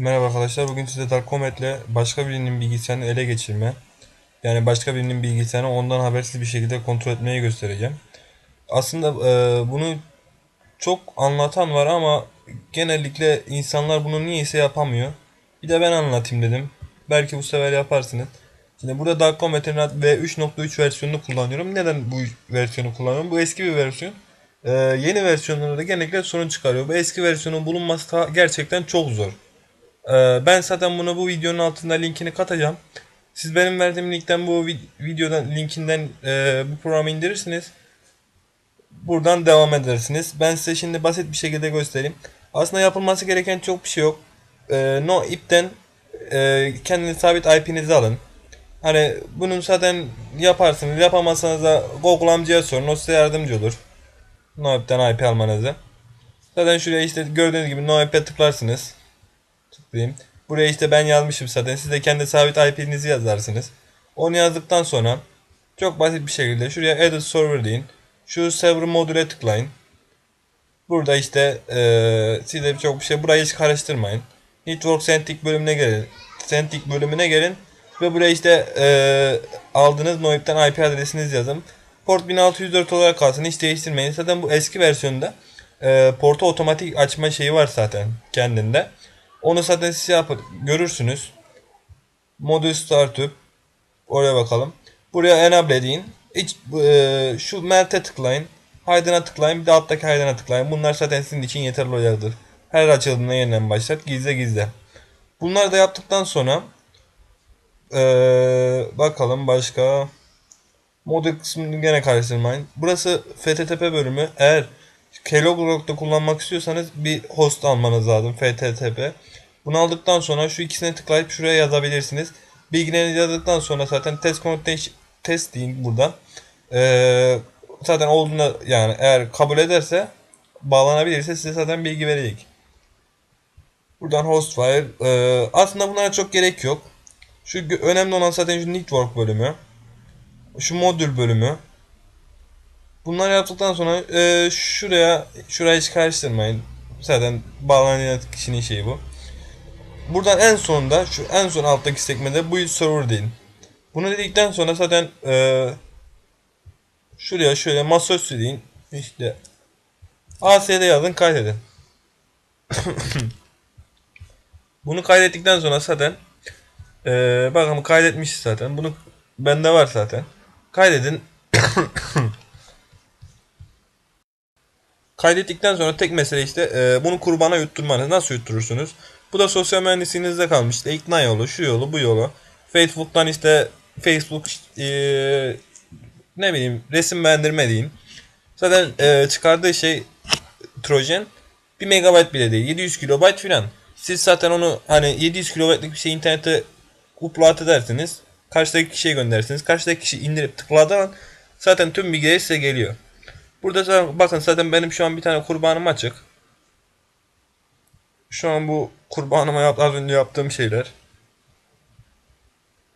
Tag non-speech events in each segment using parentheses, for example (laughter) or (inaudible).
Merhaba arkadaşlar. Bugün size Darkomet'le başka birinin bilgisayarını ele geçirme, yani başka birinin bilgisayarını ondan habersiz bir şekilde kontrol etmeyi göstereceğim. Aslında e, bunu çok anlatan var ama genellikle insanlar bunu niyeyse yapamıyor. Bir de ben anlatayım dedim. Belki bu sefer yaparsınız. Şimdi burada Darkomet'in V3.3 versiyonunu kullanıyorum. Neden bu versiyonu kullanıyorum? Bu eski bir versiyon. E, yeni versiyonlarda genellikle sorun çıkarıyor. Bu eski versiyonun bulunması gerçekten çok zor. Ee, ben zaten bunu bu videonun altında linkini katacağım. Siz benim verdiğim linkten bu vi- videodan linkinden e, bu programı indirirsiniz. Buradan devam edersiniz. Ben size şimdi basit bir şekilde göstereyim. Aslında yapılması gereken çok bir şey yok. Ee, no ipten e, sabit IP'nizi alın. Hani bunu zaten yaparsınız. Yapamazsanız da Google amcaya sorun. O size yardımcı olur. No ipten IP almanızı. Zaten şuraya işte gördüğünüz gibi no ip'e tıklarsınız tıklayayım. Buraya işte ben yazmışım zaten. Siz de kendi sabit IP'nizi yazarsınız. Onu yazdıktan sonra çok basit bir şekilde şuraya edit server deyin. Şu server modüle tıklayın. Burada işte eee size çok bir şey burayı hiç karıştırmayın. Network Centric bölümüne gelin. Centric bölümüne gelin ve buraya işte eee aldığınız NoIP'ten IP adresinizi yazın. Port 1604 olarak kalsın hiç değiştirmeyin. Zaten bu eski versiyonda eee portu otomatik açma şeyi var zaten kendinde. Onu zaten siz yapın, görürsünüz. Modül startup. Oraya bakalım. Buraya enable deyin. Hiç, e, şu melt'e tıklayın. Hide'ına tıklayın. Bir de alttaki hide'ına tıklayın. Bunlar zaten sizin için yeterli olacaktır. Her açıldığında yeniden başlat. Gizle gizle. Bunları da yaptıktan sonra e, bakalım başka modül kısmını gene karıştırmayın. Burası FTTP bölümü. Eğer Keylog'da kullanmak istiyorsanız bir host almanız lazım. FTTP. Bunu aldıktan sonra şu ikisine tıklayıp şuraya yazabilirsiniz. Bilgilerinizi yazdıktan sonra zaten test connection test deyin buradan. Ee, zaten olduğunda yani eğer kabul ederse bağlanabilirse size zaten bilgi verecek. Buradan hostfire. Ee, aslında bunlara çok gerek yok. Şu önemli olan zaten şu network bölümü. Şu modül bölümü. Bunları yaptıktan sonra e, şuraya şurayı hiç karıştırmayın. Zaten bağlanan kişinin şeyi bu. Buradan en sonunda şu en son alttaki sekmede bu server deyin. Bunu dedikten sonra zaten e, şuraya şöyle masaüstü deyin. İşte ASD yazın kaydedin. (coughs) Bunu kaydettikten sonra zaten e, bakalım kaydetmişiz zaten. Bunu bende var zaten. Kaydedin. (coughs) Kaydettikten sonra tek mesele işte e, bunu kurbana yutturmanız. Nasıl yutturursunuz? Bu da sosyal mühendisliğinizde kalmış. İşte ikna yolu, şu yolu, bu yolu. Facebook'tan işte Facebook e, ne bileyim resim beğendirme deyin. Zaten e, çıkardığı şey Trojan 1 megabayt bile değil. 700 kilobayt filan. Siz zaten onu hani 700 kilobaytlık bir şey internete upload edersiniz. Karşıdaki kişiye göndersiniz. Karşıdaki kişi indirip tıkladığı an zaten tüm bilgiler size geliyor. Burada zaten, bakın zaten benim şu an bir tane kurbanım açık. Şu an bu kurbanıma yap, az önce yaptığım şeyler.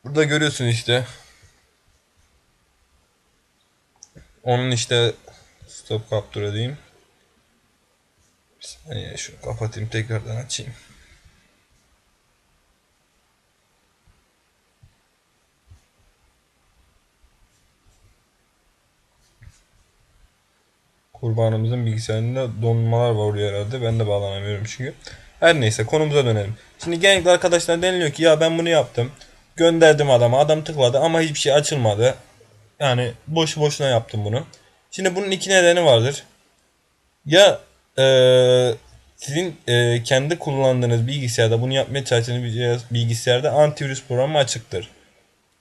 Burada görüyorsun işte. Onun işte stop capture edeyim. Bir saniye şunu kapatayım tekrardan açayım. Kurbanımızın bilgisayarında donmalar var oraya herhalde. Ben de bağlanamıyorum çünkü. Her neyse konumuza dönelim. Şimdi genellikle arkadaşlar deniliyor ki ya ben bunu yaptım. Gönderdim adama. Adam tıkladı ama hiçbir şey açılmadı. Yani boş boşuna yaptım bunu. Şimdi bunun iki nedeni vardır. Ya eee, sizin eee, kendi kullandığınız bilgisayarda bunu yapmaya çalıştığınız bilgisayarda antivirüs programı açıktır.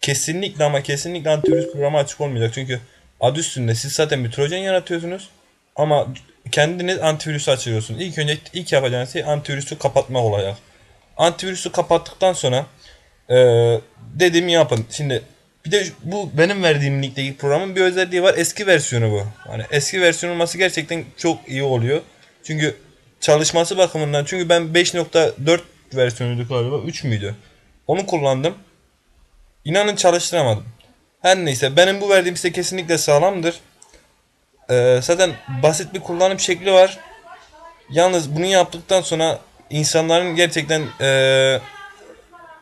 Kesinlikle ama kesinlikle antivirüs programı açık olmayacak. Çünkü adı üstünde siz zaten bir trojan yaratıyorsunuz. Ama kendiniz antivirüsü açıyorsunuz. İlk önce ilk yapacağınız şey antivirüsü kapatmak olacak. Antivirüsü kapattıktan sonra eee dediğimi yapın. Şimdi bir de bu benim verdiğim linkteki programın bir özelliği var. Eski versiyonu bu. Hani eski versiyon olması gerçekten çok iyi oluyor. Çünkü çalışması bakımından çünkü ben 5.4 versiyonuydu galiba 3 müydü? Onu kullandım. İnanın çalıştıramadım. Her neyse benim bu verdiğim size kesinlikle sağlamdır. Ee, zaten basit bir kullanım şekli var. Yalnız bunu yaptıktan sonra insanların gerçekten eee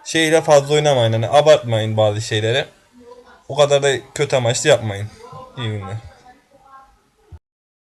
şeyle fazla oynamayın. Hani abartmayın bazı şeylere. O kadar da kötü amaçlı yapmayın. İyi günler.